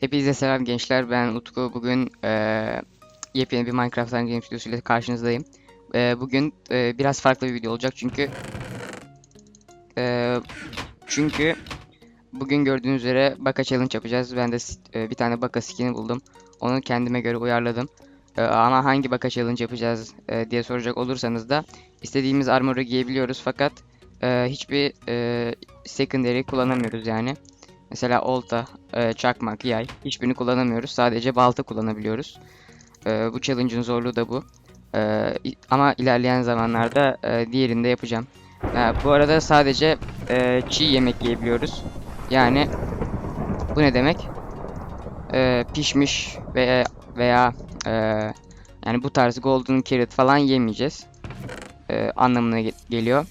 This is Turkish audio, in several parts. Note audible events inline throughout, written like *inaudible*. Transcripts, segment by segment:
Hepinize selam gençler. Ben Utku. Bugün eee yepyeni bir Minecraft Hunger Games videosu ile karşınızdayım. Eee, bugün eee, biraz farklı bir video olacak çünkü eee, çünkü bugün gördüğünüz üzere Baka Challenge yapacağız. Ben de eee, bir tane Baka skin'i buldum. Onu kendime göre uyarladım. Eee, ama hangi Baka Challenge yapacağız eee, diye soracak olursanız da istediğimiz armor'u giyebiliyoruz fakat eee, hiçbir eee secondary kullanamıyoruz yani. Mesela olta, e, çakmak, yay hiçbirini kullanamıyoruz. Sadece balta kullanabiliyoruz. E, bu challenge'ın zorluğu da bu. E, ama ilerleyen zamanlarda e, diğerini de yapacağım. Ha, bu arada sadece e, çiğ yemek yiyebiliyoruz. Yani bu ne demek? E, pişmiş veya veya e, yani bu tarz golden carrot falan yemeyeceğiz. E, anlamına ge- geliyor.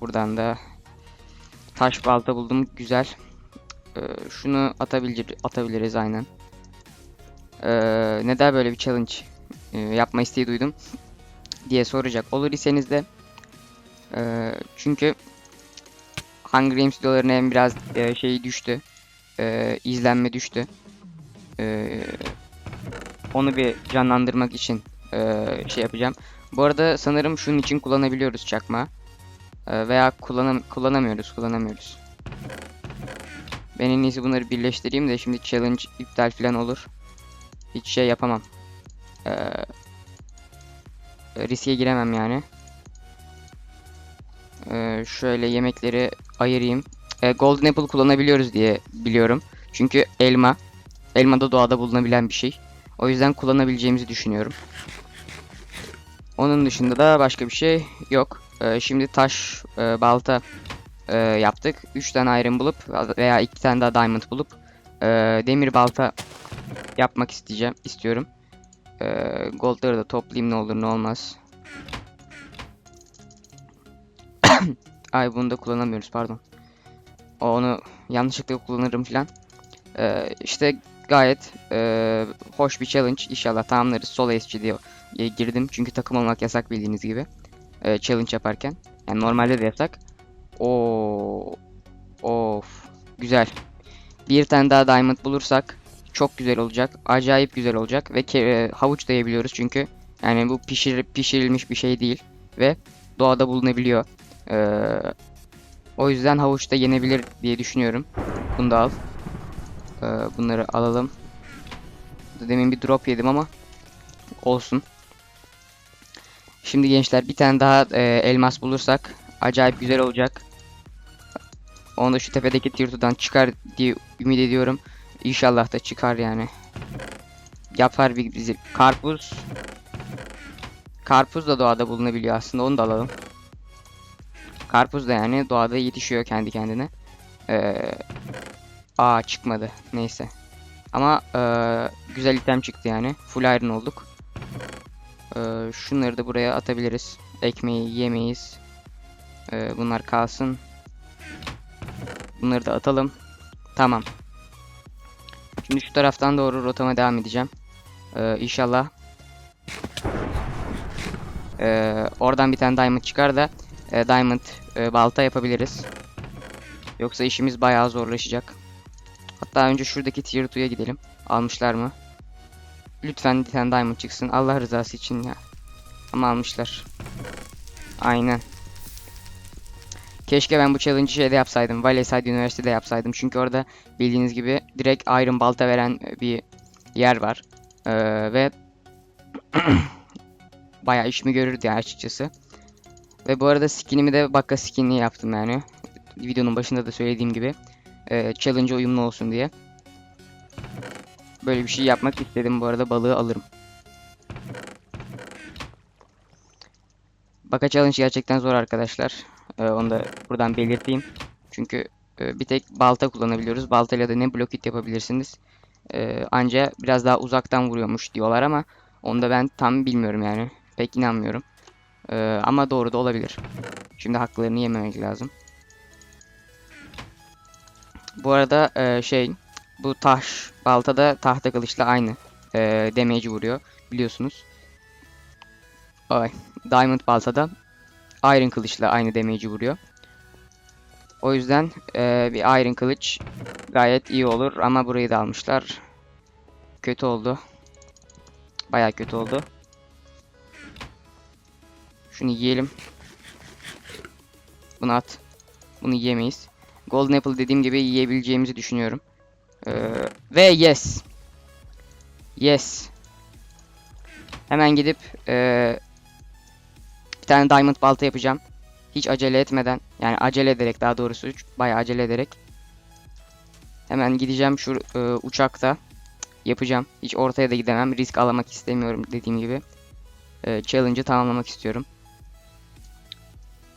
Buradan da taş balta buldum. Güzel. Ee, şunu atabilir, atabiliriz aynen. Ee, neden böyle bir challenge e, yapma isteği duydum diye soracak olur iseniz de e, çünkü Hunger Games videolarına hem biraz e, şey düştü e, izlenme düştü E, onu bir canlandırmak için e, şey yapacağım bu arada sanırım şunun için kullanabiliyoruz çakma veya kullanam kullanamıyoruz kullanamıyoruz ben en iyisi bunları birleştireyim de şimdi challenge iptal falan olur. Hiç şey yapamam. Ee, riske giremem yani. Ee, şöyle yemekleri ayırayım. Ee, Golden Apple kullanabiliyoruz diye biliyorum. Çünkü elma. Elma da doğada bulunabilen bir şey. O yüzden kullanabileceğimizi düşünüyorum. Onun dışında da başka bir şey yok. Ee, şimdi taş, e, balta e, yaptık. 3 tane iron bulup veya 2 tane daha diamond bulup e, demir balta yapmak isteyeceğim, istiyorum. E, goldları da toplayayım ne olur ne olmaz. *coughs* Ay bunu da kullanamıyoruz pardon. Onu yanlışlıkla kullanırım filan. E, işte gayet e, hoş bir challenge. İnşallah tamamlarız. Solo SG diye e, girdim. Çünkü takım olmak yasak bildiğiniz gibi. E, challenge yaparken. Yani normalde de yasak. Oo. Of. Güzel. Bir tane daha diamond bulursak çok güzel olacak. Acayip güzel olacak ve e, havuç da yiyebiliyoruz çünkü yani bu pişir pişirilmiş bir şey değil ve doğada bulunabiliyor. Ee, o yüzden havuç da yenebilir diye düşünüyorum. Bunu da al. Ee, bunları alalım. Demin bir drop yedim ama olsun. Şimdi gençler bir tane daha e, elmas bulursak acayip güzel olacak. Onu da şu tepedeki tirtudan çıkar diye ümit ediyorum. İnşallah da çıkar yani. Yapar bir bizi. Karpuz. Karpuz da doğada bulunabiliyor aslında onu da alalım. Karpuz da yani doğada yetişiyor kendi kendine. Ee, aa çıkmadı. Neyse. Ama ee, güzel item çıktı yani. Full iron olduk. Ee, şunları da buraya atabiliriz. Ekmeği yemeyiz. Ee, bunlar kalsın. Bunları da atalım. Tamam. Şimdi şu taraftan doğru rotama devam edeceğim. Ee, inşallah. Ee, oradan bir tane diamond çıkar da e, diamond e, balta yapabiliriz. Yoksa işimiz bayağı zorlaşacak. Hatta önce şuradaki tier 2'ya gidelim. Almışlar mı? Lütfen bir diamond çıksın. Allah rızası için ya. Ama almışlar. Aynen. Keşke ben bu challenge'ı şeyde yapsaydım. Valleyside Üniversitesi'de yapsaydım. Çünkü orada bildiğiniz gibi direkt Iron Balta veren bir yer var. Ee, ve *clears throat* bayağı işimi görürdü yani açıkçası. Ve bu arada skinimi de Bakka skinli yaptım yani. Videonun başında da söylediğim gibi. Ee, challenge uyumlu olsun diye. Böyle bir şey yapmak istedim. Bu arada balığı alırım. Baka challenge gerçekten zor arkadaşlar. Ee, onu da buradan belirteyim. Çünkü e, bir tek balta kullanabiliyoruz. Baltayla da ne blok hit yapabilirsiniz. Ee, anca biraz daha uzaktan vuruyormuş diyorlar ama onu da ben tam bilmiyorum yani. Pek inanmıyorum. Ee, ama doğru da olabilir. Şimdi haklarını yememek lazım. Bu arada e, şey bu taş balta da tahta kılıçla aynı e, damage vuruyor biliyorsunuz. ay, Diamond baltada Iron kılıçla aynı damage'i vuruyor. O yüzden e, bir Iron kılıç gayet iyi olur ama burayı da almışlar. Kötü oldu. Baya kötü oldu. Şunu yiyelim. Bunu at. Bunu yiyemeyiz. Golden Apple dediğim gibi yiyebileceğimizi düşünüyorum. Ee, ve yes. Yes. Hemen gidip ee, bir tane diamond balta yapacağım. Hiç acele etmeden yani acele ederek daha doğrusu bayağı acele ederek. Hemen gideceğim şu ee, uçakta yapacağım. Hiç ortaya da gidemem. Risk alamak istemiyorum dediğim gibi. Ee, challenge'ı tamamlamak istiyorum.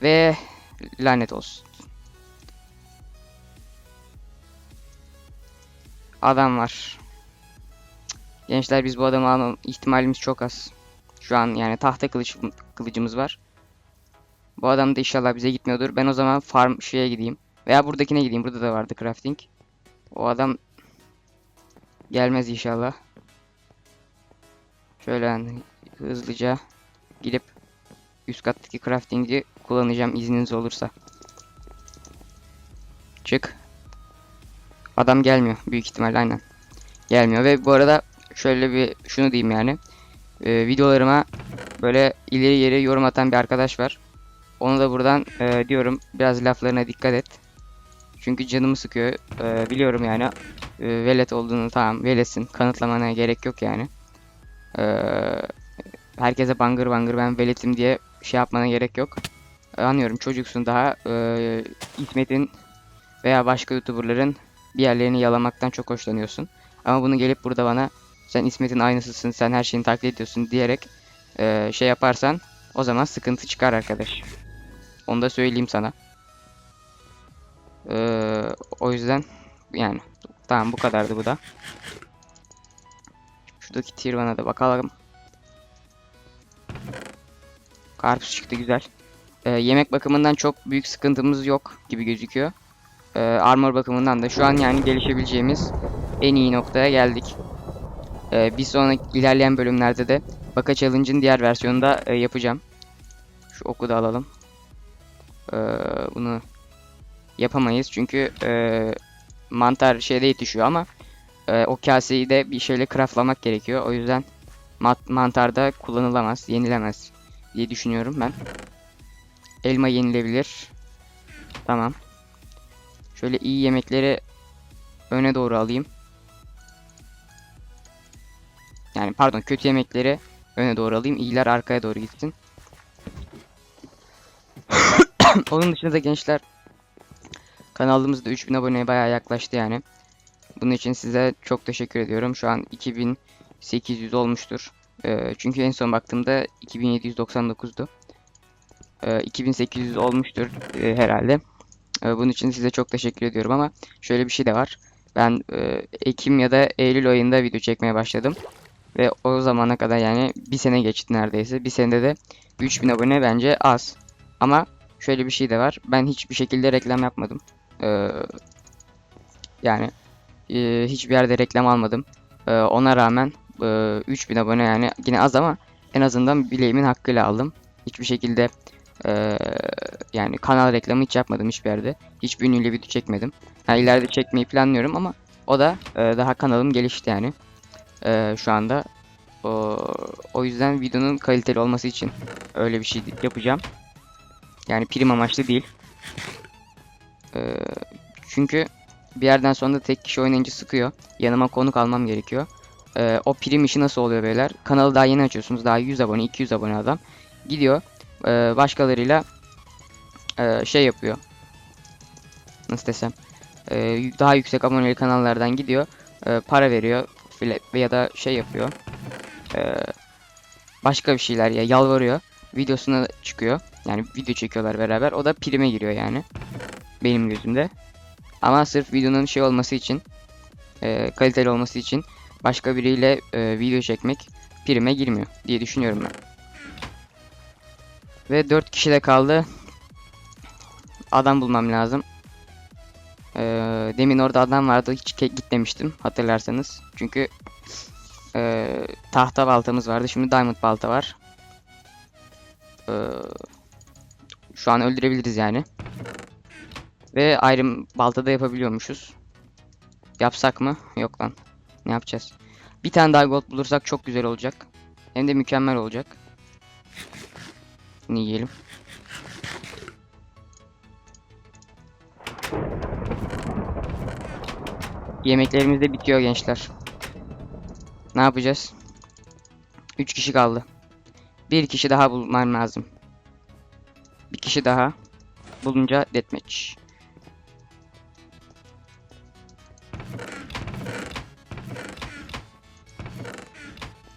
Ve lanet olsun. Adam var. Gençler biz bu adamı alma ihtimalimiz çok az. Şu an yani tahta kılıç kılıcımız var. Bu adam da inşallah bize gitmiyordur. Ben o zaman farm şeye gideyim. Veya buradakine gideyim. Burada da vardı crafting. O adam gelmez inşallah. Şöyle yani hızlıca gidip üst kattaki crafting'i kullanacağım izniniz olursa. Çık. Adam gelmiyor büyük ihtimalle aynen. Gelmiyor ve bu arada şöyle bir şunu diyeyim yani. Ee, videolarıma böyle ileri geri yorum atan bir arkadaş var. Onu da buradan e, diyorum biraz laflarına dikkat et. Çünkü canımı sıkıyor. Ee, biliyorum yani. E, velet olduğunu tamam veletsin. Kanıtlamana gerek yok yani. Ee, herkese bangır bangır ben veletim diye şey yapmana gerek yok. Ee, Anlıyorum çocuksun daha. Ee, İsmet'in veya başka YouTuber'ların bir yerlerini yalamaktan çok hoşlanıyorsun. Ama bunu gelip burada bana sen İsmet'in aynısısın, sen her şeyini taklit ediyorsun diyerek ee, şey yaparsan o zaman sıkıntı çıkar arkadaş. Onu da söyleyeyim sana. Ee, o yüzden yani tamam bu kadardı bu da. Şuradaki tier one'a da bakalım. Karpuz çıktı güzel. Ee, yemek bakımından çok büyük sıkıntımız yok gibi gözüküyor. Ee, armor bakımından da şu an yani gelişebileceğimiz en iyi noktaya geldik. Ee, bir sonraki ilerleyen bölümlerde de Baka Challenge'ın diğer versiyonunda e, yapacağım. Şu oku da alalım. Ee, bunu yapamayız çünkü e, mantar şeyde yetişiyor ama e, o kaseyi de bir şeyle craftlamak gerekiyor. O yüzden mat mantarda kullanılamaz, yenilemez diye düşünüyorum ben. Elma yenilebilir. Tamam. Şöyle iyi yemekleri öne doğru alayım. Yani pardon kötü yemekleri öne doğru alayım. İyiler arkaya doğru gitsin. *coughs* Onun dışında da gençler kanalımızda 3000 aboneye bayağı yaklaştı yani. Bunun için size çok teşekkür ediyorum. Şu an 2800 olmuştur. Ee, çünkü en son baktığımda 2799'du. Ee, 2800 olmuştur e, herhalde. Ee, bunun için size çok teşekkür ediyorum ama şöyle bir şey de var. Ben e, Ekim ya da Eylül ayında video çekmeye başladım. Ve o zamana kadar yani bir sene geçti neredeyse. Bir senede de 3000 abone bence az. Ama şöyle bir şey de var. Ben hiçbir şekilde reklam yapmadım. Ee, yani e, hiçbir yerde reklam almadım. Ee, ona rağmen e, 3000 abone yani yine az ama en azından bileğimin hakkıyla aldım. Hiçbir şekilde e, yani kanal reklamı hiç yapmadım hiçbir yerde. Hiçbir ünlüyle video çekmedim. Ha, ileride çekmeyi planlıyorum ama o da e, daha kanalım gelişti yani. E, şu anda. O, o yüzden videonun kaliteli olması için öyle bir şey yapacağım. Yani prim amaçlı değil. E, çünkü bir yerden sonra da tek kişi oynayınca sıkıyor. Yanıma konuk almam gerekiyor. E, o prim işi nasıl oluyor beyler? Kanalı daha yeni açıyorsunuz. Daha 100 abone, 200 abone adam. Gidiyor. E, başkalarıyla e, şey yapıyor. Nasıl desem. E, daha yüksek aboneli kanallardan gidiyor. e, para veriyor. Ya da şey yapıyor. E, başka bir şeyler ya yalvarıyor. Videosuna çıkıyor. Yani video çekiyorlar beraber. O da prime giriyor yani. Benim gözümde. Ama sırf videonun şey olması için e, kaliteli olması için başka biriyle e, video çekmek prime girmiyor diye düşünüyorum ben. Ve 4 kişi de kaldı. Adam bulmam lazım. E, demin orada adam vardı hiç ke- gitmemiştim hatırlarsanız. Çünkü e, tahta baltamız vardı. Şimdi diamond balta var. Ee, şu an öldürebiliriz yani. Ve ayrım balta da yapabiliyormuşuz. Yapsak mı? Yok lan. Ne yapacağız? Bir tane daha gold bulursak çok güzel olacak. Hem de mükemmel olacak. Bunu yiyelim. Yemeklerimiz de bitiyor gençler. Ne yapacağız? 3 kişi kaldı. Bir kişi daha bulmam lazım. Bir kişi daha bulunca deathmatch.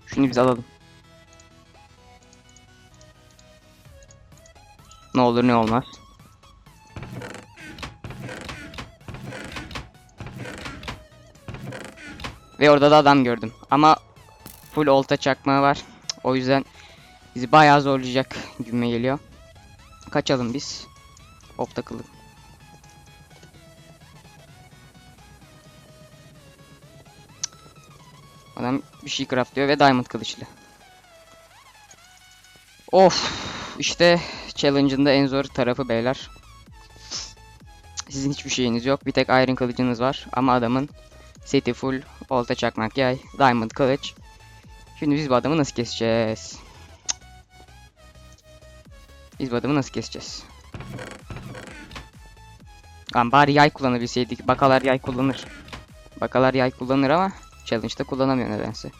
Şunu biz alalım. Ne olur ne olmaz. Ve orada da adam gördüm. Ama full olta çakmağı var. O yüzden bizi bayağı zorlayacak gibime geliyor. Kaçalım biz. Hop takıldım. Adam bir şey craftlıyor ve diamond kılıçlı. Of işte challenge'ın da en zor tarafı beyler. Sizin hiçbir şeyiniz yok. Bir tek iron kılıcınız var ama adamın seti full olta çakmak yay, diamond kılıç. Şimdi biz bu adamı nasıl keseceğiz? Biz bu adamı nasıl keseceğiz? Lan bari yay kullanabilseydik. Bakalar yay kullanır. Bakalar yay kullanır ama challenge'da kullanamıyor nedense.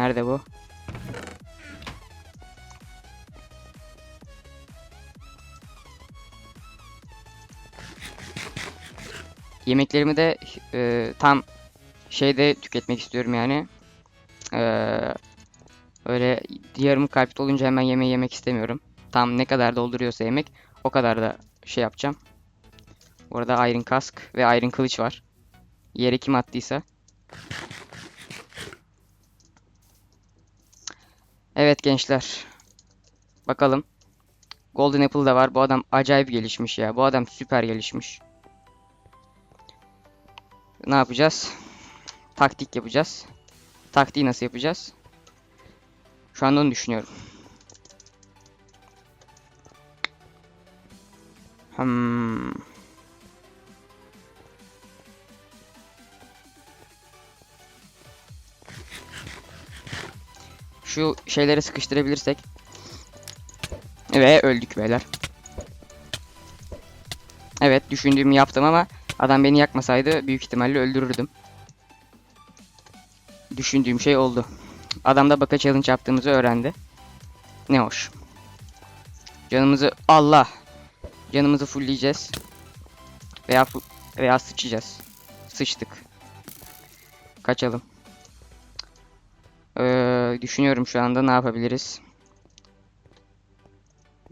Nerede bu? Yemeklerimi de e, tam şeyde tüketmek istiyorum yani. Eee öyle yarım kalp olunca hemen yemeği yemek istemiyorum. Tam ne kadar dolduruyorsa yemek o kadar da şey yapacağım. Bu arada Iron Kask ve Iron Kılıç var. Yere kim attıysa. Evet gençler. Bakalım. Golden Apple da var. Bu adam acayip gelişmiş ya. Bu adam süper gelişmiş. Ne yapacağız? Taktik yapacağız. Taktiği nasıl yapacağız? Şu anda onu düşünüyorum. Hmm. Şu şeyleri sıkıştırabilirsek. Ve öldük beyler. Evet düşündüğümü yaptım ama adam beni yakmasaydı büyük ihtimalle öldürürdüm. Düşündüğüm şey oldu. Adam da baka challenge yaptığımızı öğrendi. Ne hoş. Canımızı Allah. Canımızı fullleyeceğiz. Veya veya sıçacağız. Sıçtık. Kaçalım. Ee, düşünüyorum şu anda ne yapabiliriz.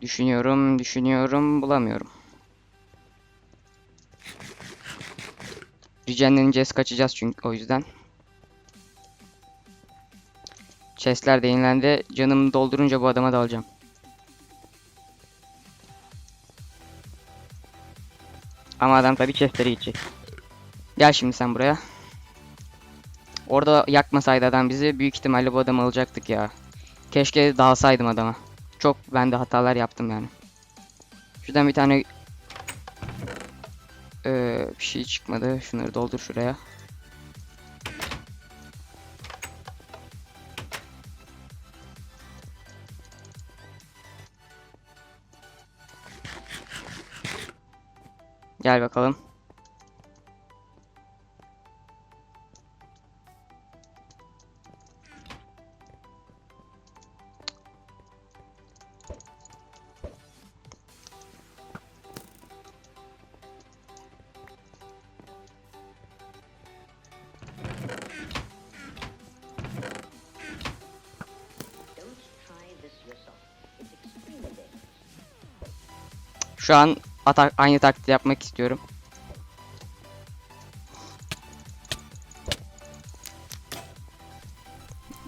Düşünüyorum, düşünüyorum, bulamıyorum. Regenleneceğiz, kaçacağız çünkü o yüzden. Chestler de yenilendi. Canımı doldurunca bu adama dalacağım. Ama adam tabii chestleri gidecek. Gel şimdi sen buraya. Orada yakmasaydı adam bizi büyük ihtimalle bu adamı alacaktık ya. Keşke dalsaydım adama. Çok ben de hatalar yaptım yani. Şuradan bir tane Ee, bir şey çıkmadı. Şunları doldur şuraya. Gel bakalım. Şu an atak aynı taktiği yapmak istiyorum.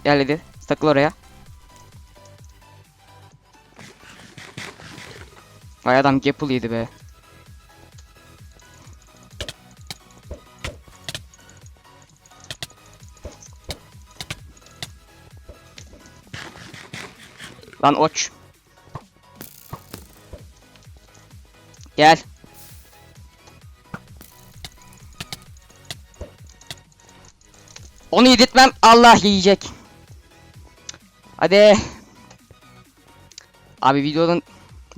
Gel hadi. Takıl oraya. Vay adam Gapple'ydi be. Lan oç. Gel. Onu yedirtmem. Allah yiyecek. Hadi. Abi videonun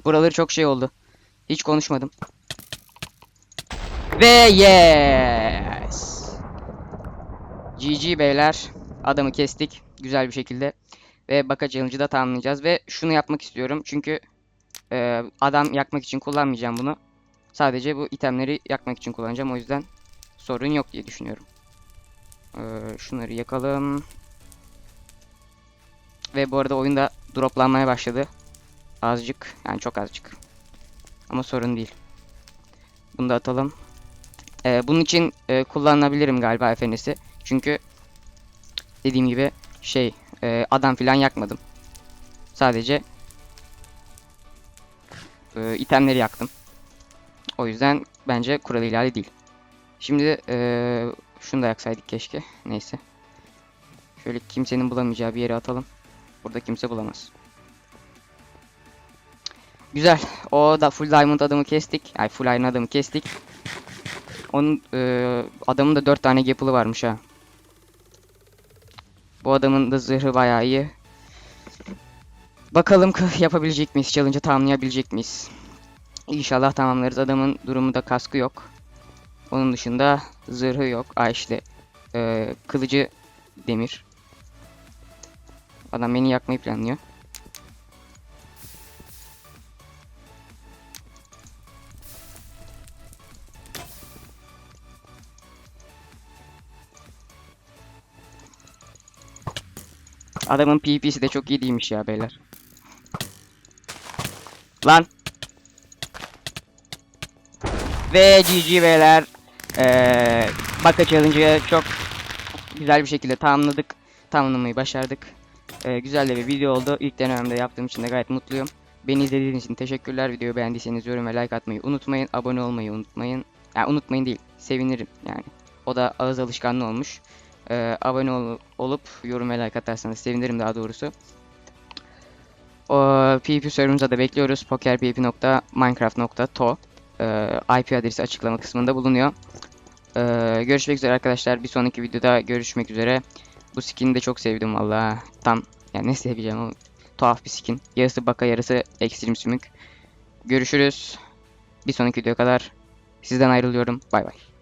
buraları çok şey oldu. Hiç konuşmadım. Ve yes. GG beyler. Adamı kestik. Güzel bir şekilde. Ve baka da tamamlayacağız. Ve şunu yapmak istiyorum. Çünkü e, adam yakmak için kullanmayacağım bunu. Sadece bu itemleri yakmak için kullanacağım. O yüzden sorun yok diye düşünüyorum. Ee, şunları yakalım. Ve bu arada oyunda droplanmaya başladı. Azıcık. Yani çok azıcık. Ama sorun değil. Bunu da atalım. Ee, bunun için e, kullanabilirim galiba efendisi. Çünkü dediğim gibi şey e, adam filan yakmadım. Sadece e, itemleri yaktım. O yüzden bence kural ihlali değil. Şimdi e, şunu da yaksaydık keşke. Neyse. Şöyle kimsenin bulamayacağı bir yere atalım. Burada kimse bulamaz. Güzel. O da full diamond adamı kestik. Ay full iron adamı kestik. Onun e, adamın da 4 tane gapılı varmış ha. Bu adamın da zırhı bayağı iyi. Bakalım yapabilecek miyiz? Challenge'ı tamamlayabilecek miyiz? İnşallah tamamlarız. Adamın durumu da kaskı yok. Onun dışında zırhı yok. Ay işte e, kılıcı demir. Adam beni yakmayı planlıyor. Adamın PvP'si de çok iyi değilmiş ya beyler. Lan. Ve GG beyler. Ee, Baka Challenge'ı çok güzel bir şekilde tamamladık. Tamamlamayı başardık. Ee, güzel de bir video oldu. İlk denememde yaptığım için de gayet mutluyum. Beni izlediğiniz için teşekkürler. Videoyu beğendiyseniz yorum ve like atmayı unutmayın. Abone olmayı unutmayın. Yani unutmayın değil. Sevinirim yani. O da ağız alışkanlığı olmuş. Ee, abone ol- olup yorum ve like atarsanız sevinirim daha doğrusu. O, PvP serverımıza da bekliyoruz. pokerpvp.minecraft.to ee, IP adresi açıklama kısmında bulunuyor. Ee, görüşmek üzere arkadaşlar. Bir sonraki videoda görüşmek üzere. Bu skin'i de çok sevdim valla. Tam yani ne seveceğim o tuhaf bir skin. Yarısı baka yarısı ekstrem sümük. Görüşürüz. Bir sonraki videoya kadar sizden ayrılıyorum. Bay bay.